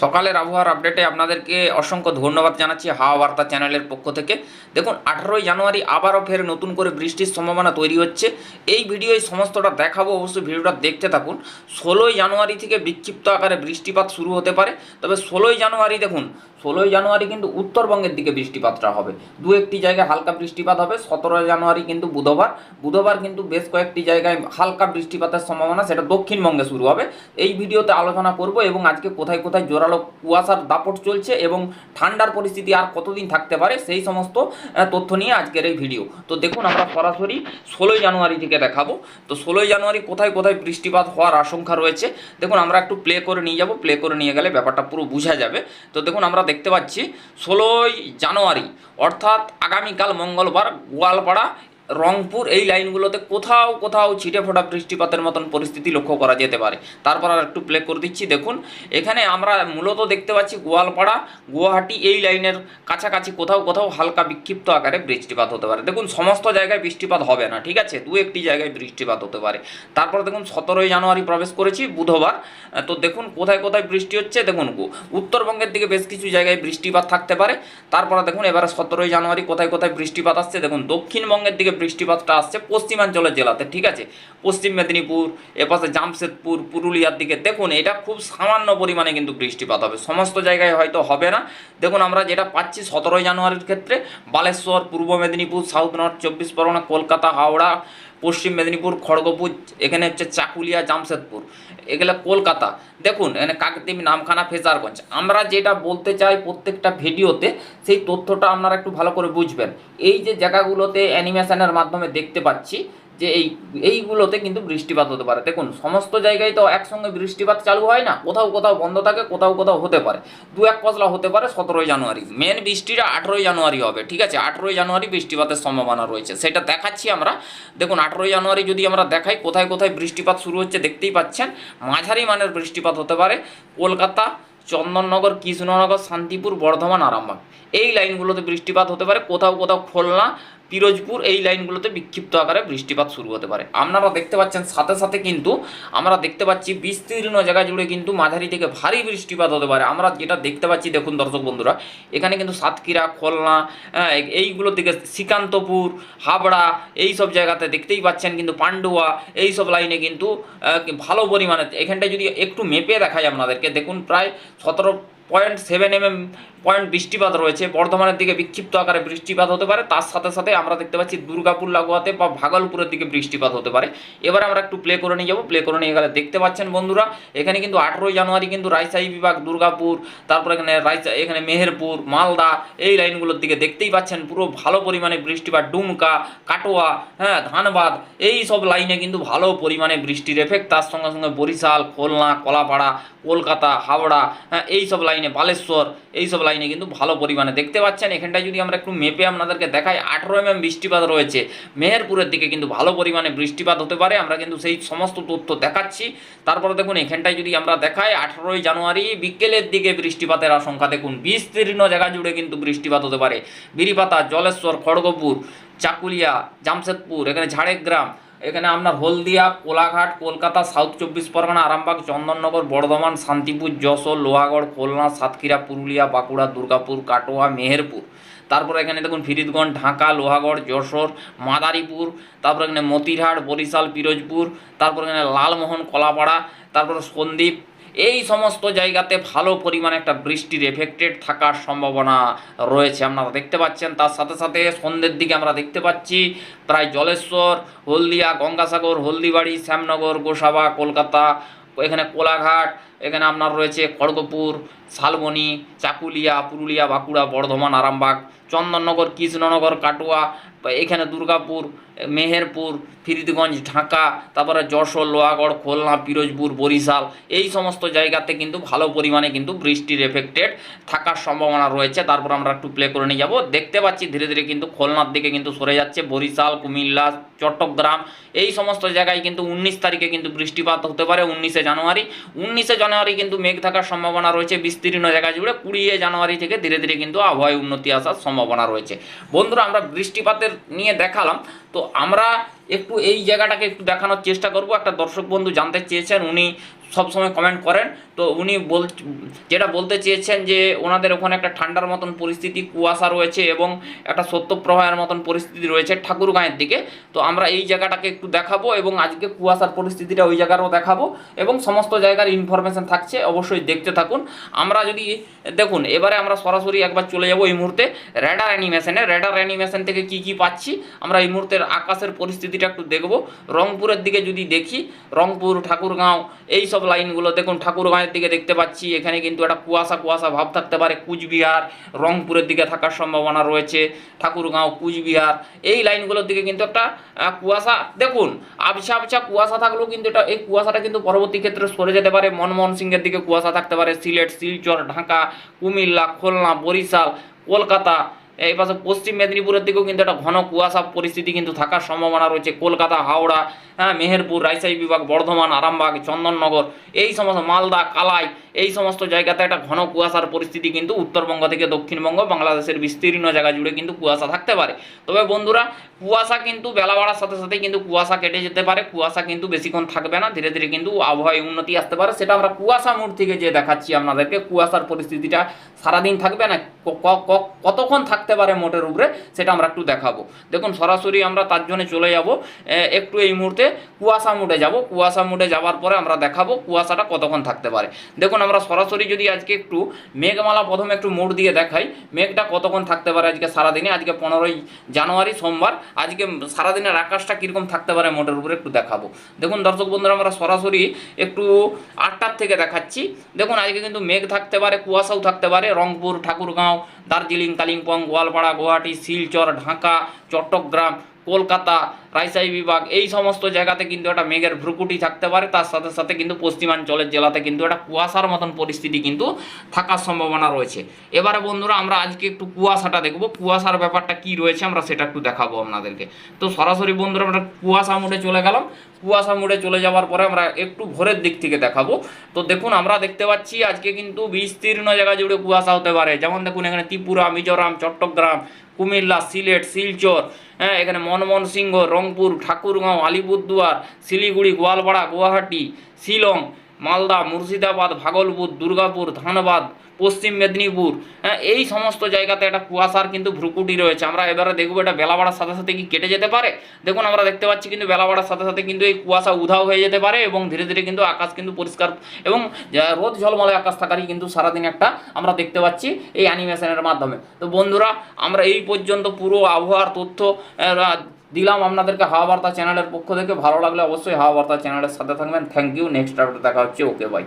সকালের আবহাওয়ার আপডেটে আপনাদেরকে অসংখ্য ধন্যবাদ জানাচ্ছি হাওয়া বার্তা চ্যানেলের পক্ষ থেকে। দেখুন, আঠারোই জানুয়ারি আবারও ফের নতুন করে বৃষ্টির সম্ভাবনা তৈরি হচ্ছে। এই ভিডিওয় সমস্তটা দেখাবো, অবশ্যই ভিডিওটা দেখতে থাকুন। ষোলোই জানুয়ারি থেকে বিক্ষিপ্ত আকারে বৃষ্টিপাত শুরু হতে পারে। তবে ষোলোই জানুয়ারি, দেখুন, ষোলোই জানুয়ারি কিন্তু উত্তরবঙ্গের দিকে বৃষ্টিপাতটা হবে। দু একটি জায়গায় হালকা বৃষ্টিপাত হবে। সতেরোই জানুয়ারি কিন্তু বুধবার। বুধবার কিন্তু বেশ কয়েকটি জায়গায় হালকা বৃষ্টিপাতের সম্ভাবনা, সেটা দক্ষিণবঙ্গে শুরু হবে। এই ভিডিওতে আলোচনা করব এবং আজকে কোথায় কোথায় জোরালো কুয়াশার দাপট চলছে এবং ঠান্ডার পরিস্থিতি আর কতদিন থাকতে পারে সেই সমস্ত তথ্য নিয়ে আজকের এই ভিডিও। তো দেখুন, আমরা সরাসরি ষোলোই জানুয়ারি থেকে দেখাবো। তো ষোলোই জানুয়ারি কোথায় কোথায় বৃষ্টিপাত হওয়ার আশঙ্কা রয়েছে, দেখুন, আমরা একটু প্লে করে নিয়ে যাব। প্লে করে নিয়ে গেলে ব্যাপারটা পুরো বোঝা যাবে। তো দেখুন, আমরা দেখতে পাচ্ছি ষোলোই জানুয়ারি, অর্থাৎ আগামীকাল মঙ্গলবার, গোয়ালপাড়া রংপুর এই লাইনগুলোতে কোথাও কোথাও ছিটে ফোটা বৃষ্টিপাতের মতন পরিস্থিতি লক্ষ্য করা যেতে পারে। তারপর আর একটু প্লে করে দিচ্ছি। দেখুন, এখানে আমরা মূলত দেখতে পাচ্ছি গোয়ালপাড়া, গুয়াহাটি এই লাইনের কাছাকাছি কোথাও কোথাও হালকা বিক্ষিপ্ত আকারে বৃষ্টিপাত হতে পারে। দেখুন, সমস্ত জায়গায় বৃষ্টিপাত হবে না, ঠিক আছে? দু একটি জায়গায় বৃষ্টিপাত হতে পারে। তারপর দেখুন, সতেরোই জানুয়ারি প্রবেশ করেছি বুধবার। তো দেখুন, কোথায় কোথায় বৃষ্টি হচ্ছে? দেখুন উত্তরবঙ্গের দিকে বেশ কিছু জায়গায় বৃষ্টিপাত থাকতে পারে। তারপরে দেখুন, এবারে সতেরোই জানুয়ারি কোথায় কোথায় বৃষ্টিপাত আসছে? দেখুন, দক্ষিণবঙ্গের দিকে বৃষ্টিপাতটা আসছে পশ্চিমাঞ্চলের জেলাতে, ঠিক আছে? পশ্চিম মেদিনীপুর, এপাশে জামশেদপুর, পুরুলিয়ার দিকে। দেখুন, এটা খুব সামান্য পরিমাণে কিন্তু বৃষ্টিপাত হবে। সমস্ত জায়গায় হয়তো হবে না। দেখুন, আমরা যেটা পাচ্ছি সতেরোই জানুয়ারির ক্ষেত্রে, বালেশ্বর, পূর্ব মেদিনীপুর, সাউথ নর্থ, চব্বিশ পরগনা, কলকাতা, হাওড়া পশ্চিম মেদিনীপুর, খড়গপুর, এখানে হচ্ছে চাকুলিয়া, জামশেদপুর, এগুলো কলকাতা। দেখুন, এখানে কাকদেবী নামখানা, ফেজারগঞ্জ। আমরা যেটা বলতে চাই প্রত্যেকটা ভিডিওতে, সেই তথ্যটা আপনারা একটু ভালো করে বুঝবেন। এই যে জায়গাগুলোতে অ্যানিমেশনের মাধ্যমে দেখতে পাচ্ছি যে এই, এইগুলোতে কিন্তু বৃষ্টিপাত হতে পারে। দেখুন, সমস্ত জায়গায় তো একসঙ্গে বৃষ্টিপাত চালু হয় না, কোথাও কোথাও বন্ধ থাকে, কোথাও কোথাও হতে পারে। দু এক পশলা হতে পারে সতেরোই জানুয়ারি। মেন বৃষ্টিটা আঠেরোই জানুয়ারি হবে, ঠিক আছে? আঠেরোই জানুয়ারি বৃষ্টিপাতের সম্ভাবনা রয়েছে। সেটা দেখাচ্ছি আমরা। দেখুন, আঠেরোই জানুয়ারি যদি আমরা দেখাই, কোথায় কোথায় বৃষ্টিপাত শুরু হচ্ছে দেখতেই পাচ্ছেন। মাঝারি মানের বৃষ্টিপাত হতে পারে কলকাতা, চন্দননগর, কৃষ্ণনগর, শান্তিপুর, বর্ধমান, আরামবাগ। এই লাইনগুলোতে বৃষ্টিপাত হতে পারে। কোথাও কোথাও খুলনা পিরোজপুর এই লাইনগুলোতে বিক্ষিপ্ত আকারে বৃষ্টিপাত শুরু হতে পারে। আপনারা দেখতে পাচ্ছেন সাথে সাথে কিন্তু আমরা দেখতে পাচ্ছি বিস্তীর্ণ জায়গা জুড়ে কিন্তু মাঝারি থেকে ভারী বৃষ্টিপাত হতে পারে। আমরা যেটা দেখতে পাচ্ছি দেখুন দর্শক বন্ধুরা এখানে কিন্তু সাতক্ষীরা খুলনা হ্যাঁ, এইগুলোর দিকে শ্রীকান্তপুর হাবড়া এই সব জায়গাতে দেখতেই পাচ্ছেন কিন্তু পান্ডুয়া এই সব লাইনে কিন্তু ভালো পরিমাণে এখানটায় যদি একটু মেপে দেখায় আপনাদেরকে দেখুন প্রায় সতেরো point seven M M point বৃষ্টিপাত রয়েছে। বর্ধমানের দিকে বিক্ষিপ্ত আকারে বৃষ্টিপাত হতে পারে। তার সাথে সাথে আমরা দেখতে পাচ্ছি দুর্গাপুর, লাগোয়াতে বা ভাগলপুরের দিকে বৃষ্টিপাত হতে পারে। এবার আমরা একটু প্লে করে নিয়ে যাব। প্লে করে নিয়ে গেলে দেখতে পাচ্ছেন বন্ধুরা, এখানে কিন্তু আঠেরোই জানুয়ারি কিন্তু রাজশাহী বিভাগ, দুর্গাপুর, তারপর এখানে রাজশাহী, এখানে মেহেরপুর, মালদা এই লাইনগুলোর দিকে দেখতেই পাচ্ছেন পুরো ভালো পরিমাণে বৃষ্টিপাত। ডুমকা, কাটোয়া হ্যাঁ ধানবাদ, এই সব লাইনে কিন্তু ভালো পরিমাণে বৃষ্টির এফেক্ট তার সঙ্গে সঙ্গে বরিশাল, খুলনা, কলাপাড়া, কলকাতা, হাওড়া হ্যাঁ এই সব লাইনে বালেশ্বর এই সব লাইনে কিন্তু ভালো পরিমাণে। দেখতে পাচ্ছেন, এখানটায় যদি আমরা একটু মেপে আপনাদেরকে দেখাই, আঠেরো এম বৃষ্টিপাত রয়েছে। মেহেরপুরের দিকে কিন্তু ভালো পরিমাণে বৃষ্টিপাত হতে পারে, আমরা কিন্তু সেই সমস্ত তথ্য দেখাচ্ছি। তারপরে দেখুন, এখানটায় যদি আমরা দেখাই, আঠেরোই জানুয়ারি, বিকেলের দিকে বৃষ্টিপাতের আশঙ্কা, দেখুন, বিস্তীর্ণ জায়গা জুড়ে কিন্তু বৃষ্টিপাত হতে পারে। বিরিপাতা, জলেশ্বর, খড়গপুর, চাকুলিয়া, জামশেদপুর, এখানে ঝাড়গ্রাম এখানে আপনার হলদিয়া, কোলাঘাট, কলকাতা, সাউথ চব্বিশ পরগনা, আরামবাগ, চন্দননগর, বর্ধমান, শান্তিপুর, যশোর, লোহাগড়, খুলনা, সাতক্ষীরা, পুরুলিয়া, বাঁকুড়া, দুর্গাপুর, কাটোয়া, মেহেরপুর। তারপর এখানে দেখুন ফিরিদগঞ্জ, ঢাকা, লোহাগড়, যশোর, মাদারীপুর, তারপর এখানে মতিরহাট, বরিশাল, পিরোজপুর, তারপর এখানে লালমোহন, কলাপাড়া, তারপর সন্দ্বীপ এই সমস্ত জায়গাতে ভালো পরিমাণে একটা বৃষ্টির এফেক্টেড থাকার সম্ভাবনা রয়েছে। আপনারা দেখতে পাচ্ছেন, তার সাথে সাথে সন্ধ্যের দিকে আমরা দেখতে পাচ্ছি, প্রায় জলেশ্বর, হলদিয়া, গঙ্গাসাগর, হলদিবাড়ি, শ্যামনগর, গোসাবা, কলকাতা, এখানে কোলাঘাট, এখানে আপনার রয়েছে খড়গপুর, শালবনি, চাকুলিয়া, পুরুলিয়া, বাঁকুড়া, বর্ধমান, আরামবাগ, চন্দননগর, কৃষ্ণনগর, কাটোয়া, এখানে দুর্গাপুর মেহেরপুর, ফিরিদগঞ্জ, ঢাকা, তারপরে যশোর, লোহাগড়, খুলনা, পিরোজপুর, বরিশাল, এই সমস্ত জায়গাতে কিন্তু ভালো পরিমাণে কিন্তু বৃষ্টির এফেক্টেড থাকার সম্ভাবনা রয়েছে। তারপর আমরা একটু প্লে করে নিয়ে যাব। দেখতে পাচ্ছি ধীরে ধীরে কিন্তু খুলনার দিকে কিন্তু সরে যাচ্ছে বরিশাল, কুমিল্লা, চট্টগ্রাম। এই সমস্ত জায়গায় কিন্তু উনিশ তারিখে কিন্তু বৃষ্টিপাত হতে পারে উনিশে জানুয়ারি। উনিশে জানুয়ারি কিন্তু মেঘ থাকার সম্ভাবনা রয়েছে, বিস্তীর্ণ জায়গা জুড়ে কুড়িয়ে জানুয়ারি থেকে ধীরে ধীরে কিন্তু আবহাওয়ায় উন্নতি আসার সম্ভাবনা রয়েছে। বন্ধুরা, আমরা বৃষ্টিপাতের নিয়ে দেখালাম। তো আমরা একটু এই জায়গাটাকে একটু দেখানোর চেষ্টা করব। একটা দর্শক বন্ধু জানতে চেয়েছেন, উনি সবসময় কমেন্ট করেন। তো উনি বল, যেটা বলতে চেয়েছেন যে, ওনাদের ওখানে একটা ঠান্ডার মতন পরিস্থিতি, কুয়াশা রয়েছে এবং একটা সত্যপ্রবাহের মতন পরিস্থিতি রয়েছে ঠাকুরগাঁয়ের দিকে। তো আমরা এই জায়গাটাকে একটু দেখাবো এবং আজকে কুয়াশার পরিস্থিতিটা ওই জায়গারও দেখাবো এবং সমস্ত জায়গার ইনফরমেশন থাকছে, অবশ্যই দেখতে থাকুন। আমরা যদি, দেখুন, এবারে আমরা সরাসরি একবার চলে যাব এই মুহূর্তে। র্যাডার অ্যানিমেশনে র্যাডার অ্যানিমেশন থেকে কি কি পাচ্ছি, আমরা এই মুহূর্তের আকাশের পরিস্থিতিটা একটু দেখব। রংপুরের দিকে যদি দেখি, রংপুর, ঠাকুরগাঁও, এই সব লাইনগুলো দেখুন ঠাকুরগাঁয়ের দিকে দেখতে পাচ্ছি। এখানে কিন্তু একটা কুয়াশা কুয়াশা ভাব থাকতে পারে। কুচবিহার, রংপুরের দিকে থাকার সম্ভাবনা রয়েছে। ঠাকুরগাঁও, কুচবিহার, এই লাইনগুলোর দিকে কিন্তু একটা কুয়াশা। দেখুন, আবছা আবছা কুয়াশা থাকলেও কিন্তু এটা, এই কুয়াশাটা কিন্তু পরবর্তী ক্ষেত্রে সরে যেতে পারে। মনমোহন সিংয়ের দিকে কুয়াশা থাকতে পারে। সিলেট, শিলচর, ঢাকা, কুমিল্লা, খুলনা, বরিশাল, কলকাতা এই পাশে পশ্চিম মেদিনীপুরের দিকেও কিন্তু একটা ঘন কুয়াশা পরিস্থিতি কিন্তু থাকার সম্ভাবনা রয়েছে। কলকাতা, হাওড়া হ্যাঁ মেহেরপুর, রাজশাহী বিভাগ, বর্ধমান, আরামবাগ, চন্দননগর, এই সমস্ত মালদা, কালাই, এই সমস্ত জায়গাতে একটা ঘন কুয়াশার পরিস্থিতি কিন্তু উত্তরবঙ্গ থেকে দক্ষিণবঙ্গ, বাংলাদেশের বিস্তীর্ণ জায়গা জুড়ে কিন্তু কুয়াশা থাকতে পারে। তবে বন্ধুরা, কুয়াশা কিন্তু বেলা বাড়ার সাথে সাথে কিন্তু কুয়াশা কেটে যেতে পারে। কুয়াশা কিন্তু বেশিক্ষণ থাকবে না, ধীরে ধীরে কিন্তু আবহাওয়ায় উন্নতি আসতে পারে। সেটা আমরা কুয়াশা মোড় থেকে যে দেখাচ্ছি আপনাদেরকে। কুয়াশার পরিস্থিতিটা সারাদিন থাকবে না কতক্ষণ থাকতে পারে মোটের উপরে, সেটা আমরা একটু দেখাবো। দেখুন, সরাসরি আমরা তার জন্য চলে যাব। একটু এই মুহূর্তে কুয়াশা মুডে যাব। কুয়াশা মুডে যাওয়ার পরে আমরা দেখাবো কুয়াশাটা কতক্ষণ থাকতে পারে। দেখুন, আমরা সরাসরি যদি আজকে একটু মেঘমালা প্রথমে একটু মোড় দিয়ে দেখাই, মেঘটা কতক্ষণ থাকতে পারে আজকে সারাদিনে? আজকে পনেরোই জানুয়ারি, সোমবার। আজকে সারাদিনের আকাশটা কীরকম থাকতে পারে মোটের উপরে একটু দেখাবো। দেখুন, দর্শক বন্ধুরা, আমরা সরাসরি একটু আটটার থেকে দেখাচ্ছি। দেখুন, আজকে কিন্তু মেঘ থাকতে পারে, কুয়াশাও থাকতে পারে। রংপুর, ঠাকুরগাঁও দার্জিলিং কালিম্পং গোয়ালপাড়া গুয়াহাটি শিলচর ঢাকা চট্টগ্রাম কলকাতা, রাজশাহী বিভাগ, এই সমস্ত জায়গাতে কিন্তু একটা মেঘের ভ্রুকুটি থাকতে পারে। তার সাথে সাথে কিন্তু পশ্চিমাঞ্চলের জেলাতে কিন্তু একটা কুয়াশার মতন পরিস্থিতি কিন্তু থাকার সম্ভাবনা রয়েছে। এবারে বন্ধুরা, আমরা আজকে একটু কুয়াশাটা দেখব। কুয়াশার ব্যাপারটা কি রয়েছে আমরা সেটা একটু দেখাবো আপনাদেরকে। তো সরাসরি বন্ধুরা, আমরা কুয়াশা মোড়ে চলে গেলাম। কুয়াশা মোড়ে চলে যাওয়ার পরে আমরা একটু ভোরের দিক থেকে দেখাবো। তো দেখুন, আমরা দেখতে পাচ্ছি আজকে কিন্তু বিস্তীর্ণ জায়গা জুড়ে কুয়াশা হতে পারে। যেমন দেখুন, এখানে ত্রিপুরা, মিজোরাম, চট্টগ্রাম কুমিল্লা সিলেট শিলচর হ্যাঁ এখানে মনমোহন সিংহ রংপুর ঠাকুরগাঁও আলিপুরদুয়ার শিলিগুড়ি গোয়ালপাড়া গুয়াহাটি শিলং মালদা, মুর্শিদাবাদ, ভাগলপুর, দুর্গাপুর, ধানবাদ, পশ্চিম মেদিনীপুর হ্যাঁ এই সমস্ত জায়গাতে একটা কুয়াশার কিন্তু ভ্রুকুটি রয়েছে। আমরা এবারে দেখব এটা বেলা বাড়ার সাথে সাথে কি কেটে যেতে পারে। দেখুন, আমরা দেখতে পাচ্ছি কিন্তু বেলা বাড়ার সাথে সাথে কিন্তু এই কুয়াশা উধাও হয়ে যেতে পারে এবং ধীরে ধীরে কিন্তু আকাশ কিন্তু পরিষ্কার এবং রোদ ঝলমলে আকাশ থাকারই কিন্তু সারাদিন একটা আমরা দেখতে পাচ্ছি এই অ্যানিমেশনের মাধ্যমে। তো বন্ধুরা, আমরা এই পর্যন্ত পুরো আবহাওয়ার তথ্য দিলাম আপনাদেরকে হাওয়া বার্তা চ্যানেলের পক্ষ থেকে। ভালো লাগলে অবশ্যই হাওয়া বার্তা চ্যানেলের সাথে থাকবেন। থ্যাংক ইউ নেক্সট আপডেট দেখা হচ্ছে। Okay bye